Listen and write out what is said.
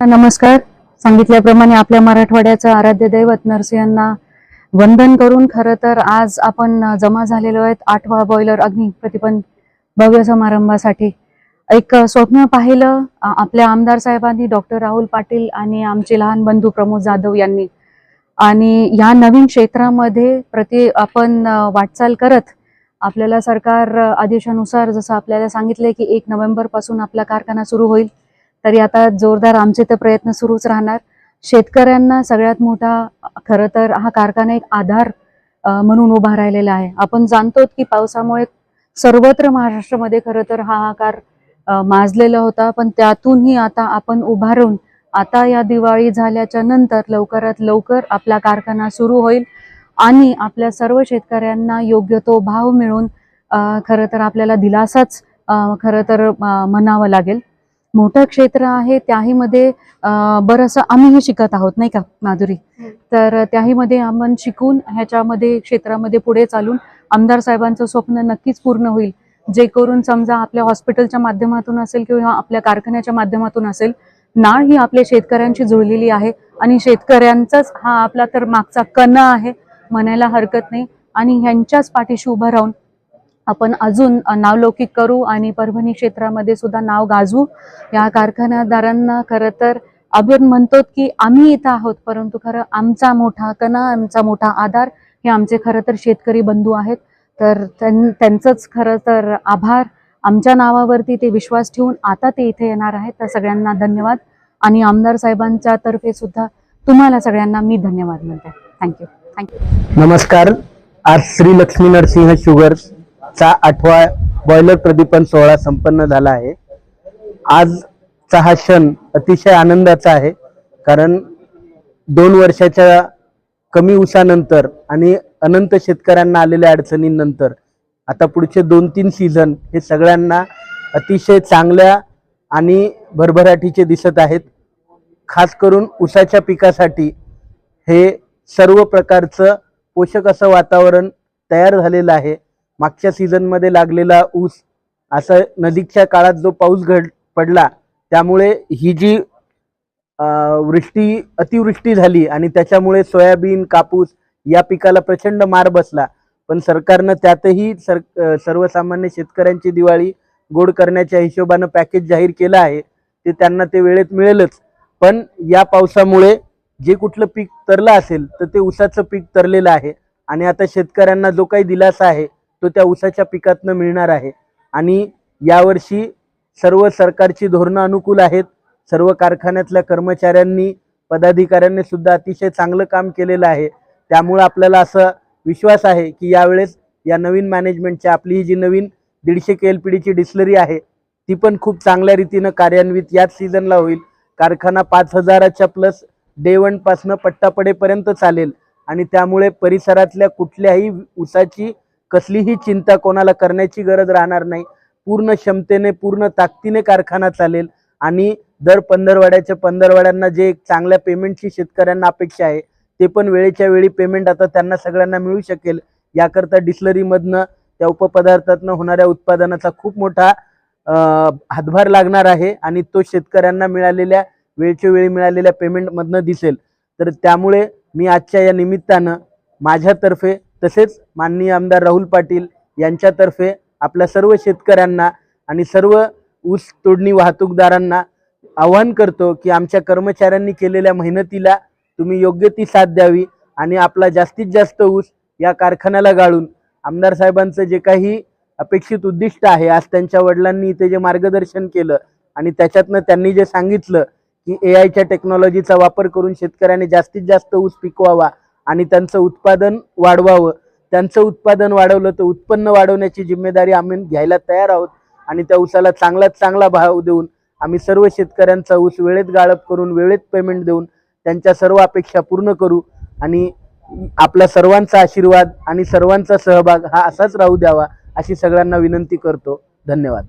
नमस्कार. सांगितल्याप्रमाणे आपल्या मराठवाड्याचं आराध्य दैवत नरसिंहांना वंदन करून खरं तर आज आपण जमा झालेलो आहेत आठवा बॉयलर अग्नी प्रतिबंध भव्य समारंभासाठी. एक स्वप्न पाहिलं आपल्या आमदार साहेबांनी डॉक्टर राहुल पाटील आणि आमचे लहान बंधू प्रमोद जाधव यांनी. आणि या नवीन क्षेत्रामध्ये प्रति आपण वाटचाल करत आपल्याला सरकार आदेशानुसार जसं आपल्याला सांगितलंय की एक नोव्हेंबरपासून आपला कारखाना सुरू होईल तरी आता जोरदार आमचे तर प्रयत्न सुरूच राहणार. शेतकऱ्यांना सगळ्यात मोठा खरं तर हा कारखाना एक आधार म्हणून उभा राहिलेला आहे. आपण जाणतो की पावसामुळे सर्वत्र महाराष्ट्रामध्ये खरं तर हा आकार माजलेला होता. पण त्यातूनही आता आपण उभारून आता या दिवाळी झाल्याच्यानंतर लवकरात लवकर आपला कारखाना सुरू होईल आणि आपल्या सर्व शेतकऱ्यांना योग्य तो भाव मिळून खरं तर आपल्याला दिलासाच खरं तर म्हणावं लागेल. मोठं क्षेत्र आहे त्याहीमध्ये अं, बरंचसं आम्हीही शिकत आहोत नाही का माधुरी? तर त्याहीमध्ये आपण शिकून ह्याच्यामध्ये क्षेत्रामध्ये पुढे चालून आमदार साहेबांचं स्वप्न नक्कीच पूर्ण होईल. जे करून समजा आपल्या हॉस्पिटलच्या माध्यमातून असेल किंवा आपल्या कारखान्याच्या माध्यमातून असेल नाळ ही आपल्या शेतकऱ्यांची जुळलेली आहे आणि शेतकऱ्यांचाच हा आपला तर मागचा कणा आहे म्हणायला हरकत नाही. आणि ह्यांच्याच पाठीशी उभं राहून आपण अजून नावलौकिक करू आणि परभणी क्षेत्रामध्ये सुद्धा नाव गाजवू. या कारखानादारांना खरं तर आपण म्हणतो की आम्ही इथं आहोत परंतु खरं आमचा मोठा कणा आमचा मोठा आधार हे आमचे खरं तर शेतकरी बंधू आहेत. तर त्यां- त्यांचंच खरं तर आभार. आमच्या नावावरती ते विश्वास ठेवून आता ते इथे येणार आहेत. तर सगळ्यांना धन्यवाद. आणि आमदार साहेबांच्या तर्फे सुद्धा तुम्हाला सगळ्यांना मी धन्यवाद म्हणते. थँक्यू थँक्यू नमस्कार. आज श्री लक्ष्मी नरसिंह शुगर्स चा आठवा बॉयलर प्रदीपन सोहळा संपन्न झाला आहे. आजचा हा क्षण अतिशय आनंदाचा आहे कारण दोन वर्षाच्या कमी उसानंतर आणि अनंत शेतकऱ्यांना आलेल्या अडचणींनंतर आता पुढचे दोन तीन सीझन हे सगळ्यांना अतिशय चांगल्या आणि भरभराटीचे दिसत आहेत. खास करून ऊसाच्या पिकासाठी हे सर्व प्रकारचं पोषक असं वातावरण तयार झालेलं आहे. मागच्या सीझनमध्ये लागलेला ऊस असं नजीकच्या काळात जो पाऊस घड पडला त्यामुळे ही जी वृष्टी अतिवृष्टी झाली आणि त्याच्यामुळे सोयाबीन कापूस या पिकाला प्रचंड मार बसला. पण सरकारनं त्यातही सर सर्वसामान्य शेतकऱ्यांची दिवाळी गोड करण्याच्या हिशोबानं पॅकेज जाहीर केलं आहे. ते त्यांना ते वेळेत मिळेलच. पण या पावसामुळे जे कुठलं पीक तरलं असेल तर ते ऊसाचं पीक तरलेलं आहे. आणि आता शेतकऱ्यांना जो काही दिलासा आहे तो त्या ऊसाच्या पिकातनं मिळणार आहे. आणि यावर्षी सर्व सरकारची धोरणं अनुकूल आहेत. सर्व कारखान्यातल्या कर्मचाऱ्यांनी पदाधिकाऱ्यांनी सुद्धा अतिशय चांगलं काम केलेलं आहे. त्यामुळं आपल्याला असं विश्वास आहे की यावेळेस या नवीन मॅनेजमेंटच्या आपली ही जी नवीन दीडशे के एल पी डीची डिस्लरी आहे ती पण खूप चांगल्या रीतीनं कार्यान्वित याच सीझनला होईल. कारखाना पाच हजाराच्या प्लस डे वनपासनं पट्टापडेपर्यंत पट्टा पडेपर्यंत चालेल. आणि त्यामुळे परिसरातल्या कुठल्याही ऊसाची कसलीही चिंता कोणाला करण्याची गरज राहणार नाही. पूर्ण क्षमतेने पूर्ण ताकदीने कारखाना चालेल आणि दर पंधरवाड्याच्या पंधरवाड्यांना जे एक चांगल्या पेमेंटची शेतकऱ्यांना अपेक्षा आहे ते पण वेळेच्या वेळी पेमेंट आता त्यांना सगळ्यांना मिळू शकेल. याकरता डिस्लरीमधनं त्या उपपदार्थातनं होणाऱ्या उत्पादनाचा खूप मोठा हातभार लागणार आहे आणि तो शेतकऱ्यांना मिळालेल्या वेळच्या वेळी मिळालेल्या पेमेंटमधनं दिसेल. तर त्यामुळे मी आजच्या या निमित्तानं माझ्यातर्फे तसेच माननीय आमदार राहुल पाटील यांच्यातर्फे आपल्या सर्व शेतकऱ्यांना आणि सर्व ऊस तोडणी वाहतूकदारांना आवाहन करतो की आमच्या कर्मचाऱ्यांनी केलेल्या मेहनतीला तुम्ही योग्य ती साथ द्यावी आणि आपला जास्तीत जास्त ऊस या कारखान्याला गाळून आमदार साहेबांचं जे काही अपेक्षित उद्दिष्ट आहे आज त्यांच्या वडिलांनी इथे जे मार्गदर्शन केलं आणि त्याच्यातनं त्यांनी जे सांगितलं की ए आयच्या टेक्नॉलॉजीचा वापर करून शेतकऱ्याने जास्तीत जास्त ऊस पिकवावा आणि त्यांचं उत्पादन वाढवावं. त्यांचं उत्पादन वाढवलं तर उत्पन्न वाढवण्याची जिम्मेदारी आम्ही घ्यायला तयार आहोत. आणि त्या ऊसाला चांगलाच चांगला भाव देऊन आम्ही सर्व शेतकऱ्यांचा ऊस वेळेत गाळप करून वेळेत पेमेंट देऊन त्यांच्या सर्व अपेक्षा पूर्ण करू. आणि आपला सर्वांचा आशीर्वाद आणि सर्वांचा सहभाग हा असाच राहू द्यावा अशी सगळ्यांना विनंती करतो. धन्यवाद.